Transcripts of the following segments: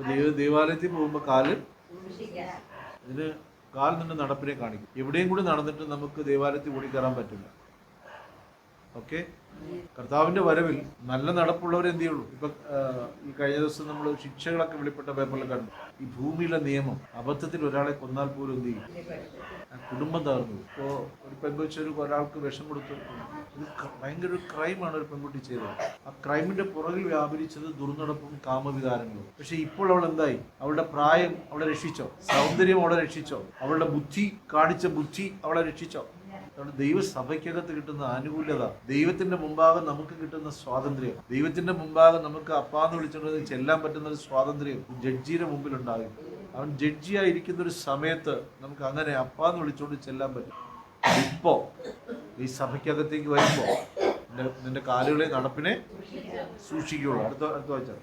അപ്പൊ ദൈവ ദേവാലയത്തിൽ പോകുമ്പോൾ കാൽ ഇതിന് കാൽ നിന്ന് നടപ്പിനെ കാണിക്കും. എവിടെയും കൂടി നടന്നിട്ട് നമുക്ക് ദേവാലയത്തിൽ കൂടി കയറാൻ പറ്റില്ല. ഓക്കെ? കർത്താവിന്റെ വരവിൽ നല്ല നടപ്പുള്ളവർ എന്ത് ചെയ്യുള്ളൂ? ഇപ്പൊ ഈ കഴിഞ്ഞ ദിവസം നമ്മൾ ശിക്ഷകളൊക്കെ വെളിപ്പെട്ട പേപ്പറിൽ കണ്ടു. ഈ ഭൂമിയിലെ നിയമം അബദ്ധത്തിൽ ഒരാളെ കൊന്നാൽ പോലും എന്ത് ചെയ്യും? കുടുംബം തകർന്നു ഇപ്പോ ഒരു പെൺകൊച്ചൊരു ഒരാൾക്ക് വിഷം കൊടുത്തു. ഭയങ്കര ഒരു ക്രൈമാണ് ഒരു പെൺകുട്ടി ചെയ്തത്. ആ ക്രൈമിന്റെ പുറകിൽ വ്യാപരിച്ചത് ദുർനടപ്പും കാമവികാരങ്ങളും. പക്ഷെ ഇപ്പോൾ അവൾ എന്തായി? അവളുടെ പ്രായം അവളെ രക്ഷിച്ചോ? സൗന്ദര്യം അവളെ രക്ഷിച്ചോ? അവളുടെ ബുദ്ധി കാണിച്ച ബുദ്ധി അവളെ രക്ഷിച്ചോ? ദൈവസഭയ്ക്കകത്ത് കിട്ടുന്ന ആനുകൂല്യത ദൈവത്തിന്റെ മുമ്പാകെ നമുക്ക് കിട്ടുന്ന സ്വാതന്ത്ര്യം ദൈവത്തിന്റെ മുമ്പാകെ നമുക്ക് അപ്പാന്ന് വിളിച്ചുകൊണ്ട് ചെല്ലാൻ പറ്റുന്ന ഒരു സ്വാതന്ത്ര്യം ജഡ്ജിയുടെ മുമ്പിൽ ഉണ്ടാകും അവൻ ജഡ്ജിയായിരിക്കുന്ന ഒരു സമയത്ത് നമുക്ക് അങ്ങനെ അപ്പാന്ന് വിളിച്ചുകൊണ്ട് ചെല്ലാൻ പറ്റും. ഇപ്പോ ഈ സഭയ്ക്കകത്തേക്ക് വരുമ്പോൾ നിന്റെ നിന്റെ കാലുകളെ നടപ്പിനെ സൂക്ഷിക്കുകയുള്ളൂ അടുത്ത അടുത്ത വായിച്ചാൽ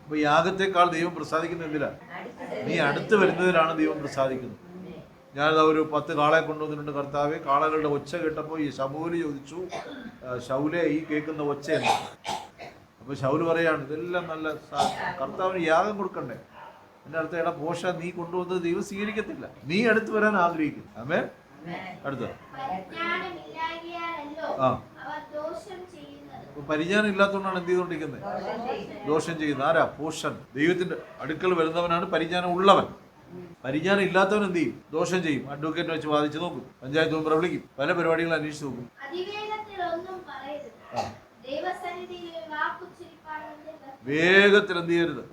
അപ്പൊ യാഗത്തെക്കാൾ ദൈവം പ്രസാദിക്കുന്ന എന്തിനാ? നീ അടുത്ത് വരുന്നതിലാണ് ദൈവം പ്രസാദിക്കുന്നത്. ഞാൻ ഒരു പത്ത് കാളെ കൊണ്ടുവന്നിട്ടുണ്ട് കർത്താവ്. കാളകളുടെ ഒച്ച കേട്ടപ്പോൾ ഈ ശമൂൽ ചോദിച്ചു "ആ, ശൗലെ ഈ കേൾക്കുന്ന ഒച്ച എന്താ അപ്പൊ ശൗൽ പറയാണ് ഇതെല്ലാം നല്ല കർത്താവിന് യാഗം കൊടുക്കണ്ടേ? എന്റെ അടുത്ത് എടാ പോഷ നീ കൊണ്ടുവന്നത് ദൈവം സ്വീകരിക്കത്തില്ല. നീ അടുത്ത് വരാൻ ആഗ്രഹിക്കുന്നു. അമേ അടുത്ത ആ. പരിജ്ഞാനം ഇല്ലാത്തതുകൊണ്ടാണ് എന്ത് ചെയ്തുകൊണ്ടിരിക്കുന്നത്? ദോഷം ചെയ്യുന്നത്. ആരാ? പോഷൻ. ദൈവത്തിന്റെ അടുക്കൽ വരുന്നവനാണ് പരിജ്ഞാനം ഉള്ളവൻ. പരിജ്ഞാനം ഇല്ലാത്തവൻ എന്ത് ചെയ്യും? ദോഷം ചെയ്യും. അഡ്വക്കേറ്റ് വെച്ച് വാദിച്ച് നോക്കും. പഞ്ചായത്ത് മെമ്പറെ വിളിക്കും. പല പരിപാടികൾ അന്വേഷിച്ച് നോക്കും. വേഗത്തിൽ എന്ത് ചെയ്യരുത്?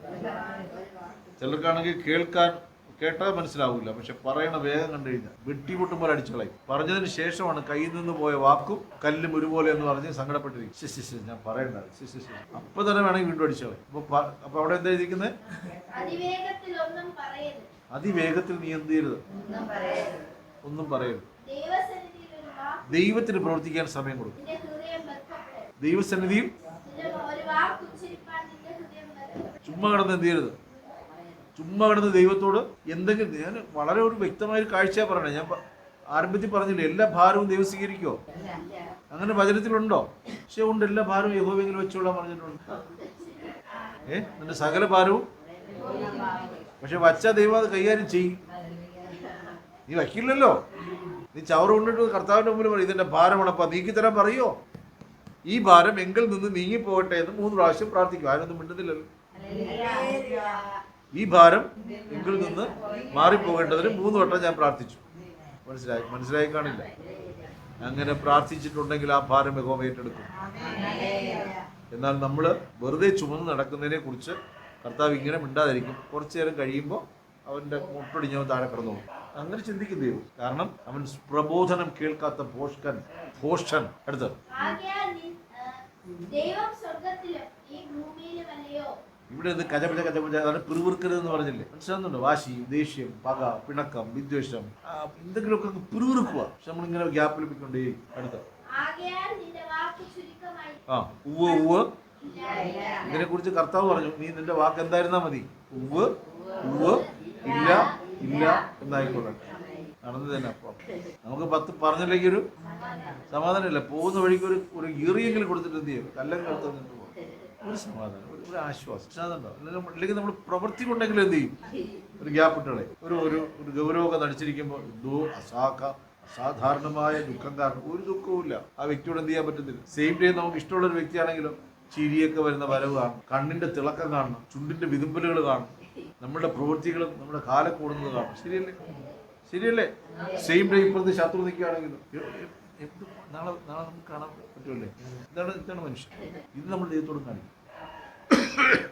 ചിലർക്കാണെങ്കിൽ കേൾക്കാൻ കേട്ടാൽ മനസ്സിലാവില്ല പക്ഷെ പറയണ വേഗം കണ്ടു കഴിഞ്ഞാൽ വെട്ടിപൊട്ടുമ്പോൾ അടിച്ചുകളയും പറഞ്ഞതിന് ശേഷമാണ് കയ്യിൽ നിന്ന് പോയ വാക്കും കല്ലും ഒരുപോലെ എന്ന് പറഞ്ഞ് സങ്കടപ്പെട്ടിരിക്കും. ശി ശി ശി ഞാൻ പറയണ്ട. ശി ശി ശി അപ്പൊ തന്നെ വേണമെങ്കിൽ വീണ്ടും അടിച്ചുകളയും അപ്പൊ പ- അപ്പൊ അവിടെ എന്താ ഇരിക്കുന്നത് അതിവേഗത്തിൽ നീ എന്ത് ചെയ്യരുത്? ഒന്നും പറയരുത്. ദൈവത്തിന് പ്രവർത്തിക്കാൻ സമയം കൊടുക്കും. ദൈവസന്നിധിയും ചുമ്മാ കിടന്ന് എന്ത് ചെയ്യരുത്? ചുമ്മാ കിടന്ന് ദൈവത്തോട് എന്തെങ്കിലും ഞാൻ വളരെ ഒരു വ്യക്തമായ ഒരു കാഴ്ച പറയണേ. ഞാൻ ആരംഭത്തിൽ പറഞ്ഞില്ലേ എല്ലാ ഭാരവും ദൈവം സ്വീകരിക്കോ അങ്ങനെ വചനത്തിലുണ്ടോ? പക്ഷെ ഉണ്ട് എല്ലാ ഭാരവും യഹോവെങ്കിലും വെച്ചോളാൻ പറഞ്ഞിട്ടുണ്ട്. ഏ? നിന്റെ സകല ഭാരവും? പക്ഷെ വച്ച ദൈവം അത് കൈകാര്യം ചെയ്യും. നീ വയ്ക്കില്ലല്ലോ നീ ചവറ് കൊണ്ടിട്ട് കർത്താവിന്റെ മുമ്പിൽ പറയും ഇതിന്റെ ഭാരമാണപ്പാ നീക്കി തരാൻ പറയോ? ഈ ഭാരം എങ്കിൽ നിന്ന് നീങ്ങി പോകട്ടെ എന്ന് മൂന്ന് പ്രാവശ്യം പ്രാർത്ഥിക്കും. ആരൊന്നും മിണ്ടുന്നില്ലല്ലോ. ഈ ഭാരം എങ്കിൽ നിന്ന് മാറിപ്പോകേണ്ടതിന് മൂന്ന് വട്ടം ഞാൻ പ്രാർത്ഥിച്ചു. മനസ്സിലായി? മനസ്സിലായി കാണില്ല. അങ്ങനെ പ്രാർത്ഥിച്ചിട്ടുണ്ടെങ്കിൽ ആ ഭാരം യഹോവ ഏറ്റെടുക്കും. എന്നാൽ നമ്മൾ വെറുതെ ചുമന്ന് നടക്കുന്നതിനെ കുറിച്ച് കർത്താവ് ഇങ്ങനെ മിണ്ടാതിരിക്കും. കുറച്ചു നേരം കഴിയുമ്പോൾ അവന്റെ മുട്ടൊടിഞ്ഞവൻ താഴെ കിടന്നു. അങ്ങനെ ചിന്തിക്കുന്നേ കാരണം അവൻ പ്രബോധനം കേൾക്കാത്ത ഭോഷ്കൻ ഭോഷൻ അടുത്ത് ദൈവം സ്വർഗത്തിലും ഈ ഭൂമിയിലുമല്ലയോ ഇവിടെ ഇത് കജപജ കജപജ അതാണ് പിറുവിറുക്കരുത് എന്ന് പറഞ്ഞില്ലേ? മനസ്സിലാകുന്നുണ്ടോ വാശി ദേഷ്യം പക പിണക്കം വിദ്വേഷം. എന്തെങ്കിലുമൊക്കെ പിറുവിറുക്കുക പക്ഷെ നമ്മളിങ്ങനെ ഗ്യാപ്പിൽ ലഭിക്കൊണ്ടേ അടുത്ത. ആ ഉവ് ഉവ്. ഇതിനെ കുറിച്ച് കർത്താവ് പറഞ്ഞു നീ നിന്റെ വാക്ക് എന്തായിരുന്നാ മതി? ഉവ് ഉവ് ഇല്ല ഇല്ല എന്നായിക്കൊള്ളട്ടെ നടന്നു തന്നെ അപ്പം. നമുക്ക് പത്ത് പറഞ്ഞില്ലെങ്കിൽ ഒരു സമാധാനമില്ല. പോകുന്ന വഴിക്ക് ഒരു ഒരു ഈറിയെങ്കിലും കൊടുത്തിട്ട് എന്ത് ചെയ്യും? കല്ലം കറുത്ത് ഒരു സമാധാനം. ഒരു- ആശ്വാസം. സാധനമുണ്ടോ അല്ലെങ്കിൽ നമ്മൾ പ്രവൃത്തി കൊണ്ടെങ്കിലും എന്ത് ചെയ്യും? ഒരു ഗ്യാപ്പ് ഇട്ടളെ ഒരു ഒരു ഒരു ഗൗരവമൊക്കെ നടിച്ചിരിക്കുമ്പോൾ എന്തോ അസാക്ക അസാധാരണമായ ദുഃഖം കാരണം ഒരു ദുഃഖവും ഇല്ല. ആ വ്യക്തിയോട് എന്ത് ചെയ്യാൻ പറ്റത്തില്ല സെയിം ഡേ നമുക്ക് ഇഷ്ടമുള്ള ഒരു വ്യക്തിയാണെങ്കിലും ചിരിയൊക്കെ വരുന്ന വരവ് കാണും. കണ്ണിന്റെ തിളക്കം കാണണം ചുണ്ടിന്റെ വിതുമ്പലുകൾ കാണും. നമ്മുടെ പ്രവൃത്തികളും നമ്മുടെ കാലം കൂടുന്നത് കാണും. ശരിയല്ലേ? ശരിയല്ലേ? സെയിം ഡേ ഇപ്പുറത്ത് ശത്രു നിൽക്കുകയാണെങ്കിലും. എന്ത് നാളെ നാളെ നമുക്ക് കാണാൻ പറ്റുമല്ലേ? ഇതാണ് ഇതാണ് മനുഷ്യൻ. ഇത് നമ്മൾ ദൈവത്തോടും കാണിക്കും.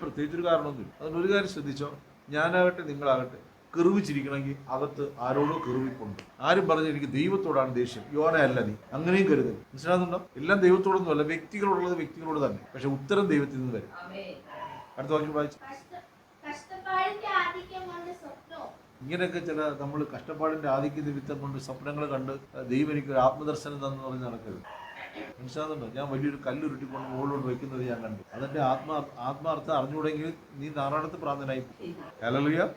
പ്രത്യേകിച്ചൊരു കാരണമൊന്നുമില്ല. അതുകൊണ്ട് ഒരു കാര്യം ശ്രദ്ധിച്ചോ? ഞാനാകട്ടെ നിങ്ങളാകട്ടെ. കെറുവിച്ചിരിക്കണമെങ്കിൽ അകത്ത് ആരോടോ കെറുവിപ്പുണ്ട്. ആരും പറഞ്ഞു എനിക്ക് ദൈവത്തോടാണ് ദേഷ്യം. യോനയല്ല നീ. അങ്ങനെയും കരുതൽ മനസ്സിലാകുന്നുണ്ടോ എല്ലാം ദൈവത്തോടൊന്നും അല്ല വ്യക്തികളോടുള്ളത് വ്യക്തികളോട് തന്നെ. പക്ഷെ ഉത്തരം ദൈവത്തിൽ നിന്ന് വരും. അടുത്ത വാക്യം വായിച്ചു. ഇങ്ങനെയൊക്കെ ചില നമ്മൾ കഷ്ടപ്പാടിന്റെ ആധിക്യ നിമിത്തം കൊണ്ട് സ്വപ്നങ്ങൾ കണ്ട് ദൈവം എനിക്ക് ഒരു ആത്മദർശനം തന്നു പറഞ്ഞ് നടക്കരുത്. മനസ്സിലാകുന്നുണ്ടോ ഞാൻ വലിയൊരു കല്ലുരുട്ടിക്കൊണ്ട് മുകളിലോട്ട് വെക്കുന്നത് ഞാൻ കണ്ടു. അതെന്റെ ആത്മാ ആത്മാർത്ഥം അറിഞ്ഞുകൂടെങ്കിൽ നീ നാറാടത്ത് പ്രാന്തനായി ഹല്ലേലൂയ.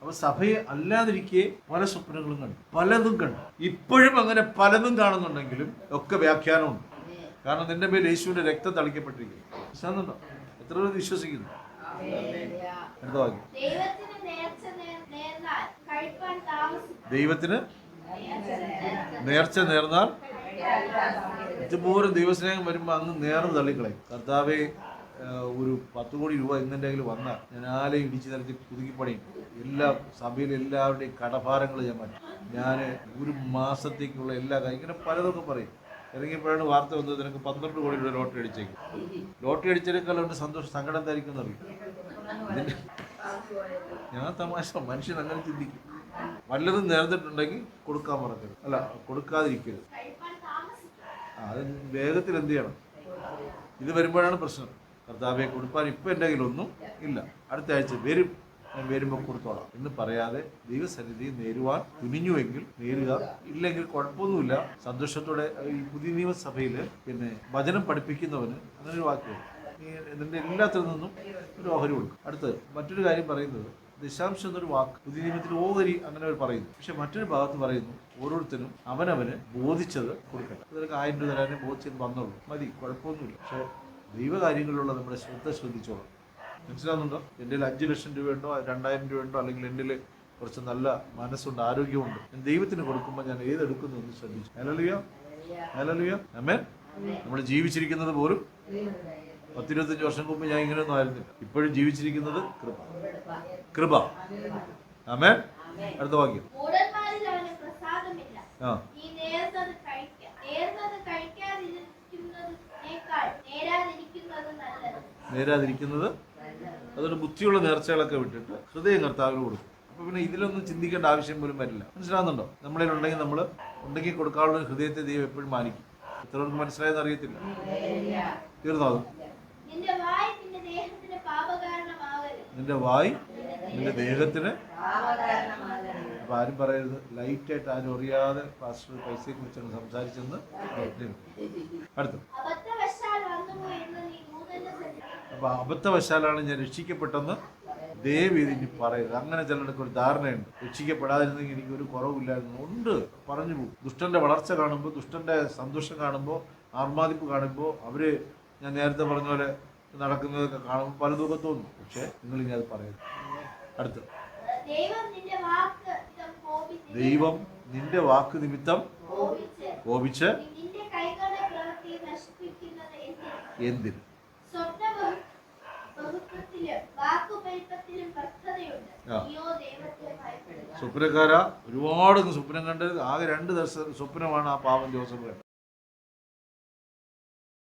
അപ്പൊ സഭയെ അല്ലാതിരിക്കെ പല സ്വപ്നങ്ങളും കണ്ടു. പലതും കണ്ടു. ഇപ്പോഴും അങ്ങനെ പലതും കാണുന്നുണ്ടെങ്കിലും ഒക്കെ വ്യാഖ്യാനമുണ്ട്. കാരണം നിന്റെ മേൽ യേശുവിന്റെ രക്തം തളിക്കപ്പെട്ടിരിക്കുന്നു. മനസ്സിലാകുന്നുണ്ടോ എത്ര പേര് വിശ്വസിക്കുന്നു? ദൈവത്തിന് നേർച്ച നേർ- നേർന്നാൽ ഇതുപോലെ ദൈവസ്നേഹം വരുമ്പോൾ അങ്ങ് നേരം തള്ളിക്കളയും. കർത്താവെ ഒരു പത്ത് കോടി രൂപ ഇന്നെന്റെ കയ്യിൽ വന്നാൽ ഞാൻ ആലേ ഇടിച്ചു നിരത്തി പുതുക്കിപ്പണിയും എല്ലാ സഭയിലെ എല്ലാവരുടെയും കടഭാരങ്ങൾ ഞാൻ മാറ്റി. ഞാൻ ഒരു മാസത്തേക്കുള്ള എല്ലാ കാര്യം ഇങ്ങനെ പലതൊക്കെ പറയും. ഇറങ്ങിയപ്പോഴാണ് വാർത്ത വന്നത് നിനക്ക് പന്ത്രണ്ട് കോടി രൂപ ലോട്ടറി അടിച്ചേക്കും. ലോട്ടറി അടിച്ചതിനേക്കാൾ അവന്റെ സന്തോഷം സങ്കടം എന്തായിരിക്കും എന്നറിയും ഞാൻ തമാശ മനുഷ്യൻ അങ്ങനെ ചിന്തിക്കും. വല്ലതും നേർന്നിട്ടുണ്ടെങ്കിൽ കൊടുക്കാൻ മറക്കരുത്. അല്ല കൊടുക്കാതിരിക്കരുത്. അത് വേഗത്തിൽ എന്ത് ചെയ്യണം? ഇത് വരുമ്പോഴാണ് പ്രശ്നം. കർത്താവെ കൊടുപ്പാൻ ഇപ്പം എന്റെ കയ്യിലൊന്നും ഇല്ല. അടുത്ത ആഴ്ച വരും. ഞാൻ വരുമ്പോൾ കൊടുത്തോളാം. എന്ന് പറയാതെ ദൈവസന്നിധി നേരുവാൻ തുനിഞ്ഞുവെങ്കിൽ നേരുക. ഇല്ലെങ്കിൽ കുഴപ്പമൊന്നുമില്ല. സന്തോഷത്തോടെ ഈ പുതിയ നിയമസഭയിൽ പിന്നെ വചനം പഠിപ്പിക്കുന്നവന് അങ്ങനെ ഒരു വാക്ക് നിന്റെ എല്ലാത്തിൽ നിന്നും ഒരു ഓഹരി കൊടുക്കും. അടുത്ത് മറ്റൊരു കാര്യം പറയുന്നത് ദശാംശം എന്നൊരു വാക്ക് പുതിയ നിയമത്തിൽ ഓഹരി അങ്ങനെ അവർ പറയുന്നു. പക്ഷെ മറ്റൊരു ഭാഗത്ത് പറയുന്നു ഓരോരുത്തരും അവനവന് ബോധിച്ചത് കൊടുക്കട്ടെ. ഇതൊരു ആയിരം രൂപ തരാനും ബോധിച്ചത് വന്നുള്ളൂ. മതി കുഴപ്പമൊന്നുമില്ല. പക്ഷെ ദൈവകാര്യങ്ങളിലുള്ള നമ്മുടെ ശ്രദ്ധ ശ്രദ്ധിച്ചോളാം. മനസ്സിലാവുന്നുണ്ടോ? എന്റെ കയ്യിൽ അഞ്ച് ലക്ഷം രൂപയുണ്ടോ രണ്ടായിരം രൂപയുണ്ടോ അല്ലെങ്കിൽ എന്റെ കുറച്ച് നല്ല മനസ്സുണ്ട് ആരോഗ്യമുണ്ട് ഞാൻ ദൈവത്തിന് കൊടുക്കുമ്പോൾ ഞാൻ ഏതെടുക്കുന്നു എന്ന് ശ്രദ്ധിച്ചു? ഹലലുയ ഹലലുയ അമ്മേ നമ്മൾ ജീവിച്ചിരിക്കുന്നത് പോലും പത്തിരുപത്തഞ്ച് വർഷം മുമ്പ് ഞാൻ ഇങ്ങനെയൊന്നും ആയിരുന്നില്ല. ഇപ്പോഴും ജീവിച്ചിരിക്കുന്നത് കൃപ. കൃപ. ആമേ അടുത്ത വാക്യം. ആ. നേരാതിരിക്കുന്നത് അതുകൊണ്ട് ബുദ്ധിയുള്ള നേർച്ചകളൊക്കെ വിട്ടിട്ട് ഹൃദയം കർത്താവിന് കൊടുക്കും. അപ്പൊ പിന്നെ ഇതിലൊന്നും ചിന്തിക്കേണ്ട ആവശ്യം പോലും വരില്ല. മനസ്സിലാകുന്നുണ്ടോ നമ്മളിൽ ഉണ്ടെങ്കിൽ നമ്മൾ ഉണ്ടെങ്കിൽ കൊടുക്കാനുള്ള ഹൃദയത്തെ ദൈവം എപ്പോഴും മാനിക്കും. എത്രവർക്ക് മനസ്സിലായെന്ന് അറിയത്തില്ല? തീർന്നോ അത് നിന്റെ വായ് നിന്റെ ദേഹത്തിന് പാപകാരണമാകരുത് നിന്റെ വായി നിന്റെ ദേഹത്തിന്. അപ്പൊ ആരും പറയരുത്. ലൈറ്റായിട്ട് ആരും അറിയാതെ പാസ്റ്റർ പൈസയെ കുറിച്ചാണ് സംസാരിച്ചെന്ന് അടുത്തു അപ്പൊ അബദ്ധവശാലാണ് ഞാൻ രക്ഷിക്കപ്പെട്ടെന്ന് ദയവ് ഇതിന് പറയരുത്. അങ്ങനെ ചിലർക്ക് ഒരു ധാരണയുണ്ട്. രക്ഷിക്കപ്പെടാതിരുന്നെങ്കിൽ എനിക്ക് ഒരു കുറവില്ലായിരുന്നു. ഉണ്ട്. പറഞ്ഞു പോകും. ദുഷ്ടന്റെ വളർച്ച കാണുമ്പോൾ ദുഷ്ടന്റെ സന്തോഷം കാണുമ്പോൾ ആർമാദിപ്പ് കാണുമ്പോൾ അവർ ഞാൻ നേരത്തെ പറഞ്ഞ പോലെ നടക്കുന്നതൊക്കെ കാണുമ്പോൾ പലതൊക്കെ തോന്നും. പക്ഷേ നിങ്ങൾ ഇനി അത് പറയരുത്. അടുത്ത്. ദൈവം നിന്റെ വാക്ക് നിമിത്തം കോപിച്ച് എന്തിന്? സ്വപ്നക്കാര ഒരുപാട് സ്വപ്നം കണ്ട് ആകെ രണ്ട് ദിവസം സ്വപ്നമാണ് ആ പാവം ജോസഫ് കണ്ടത്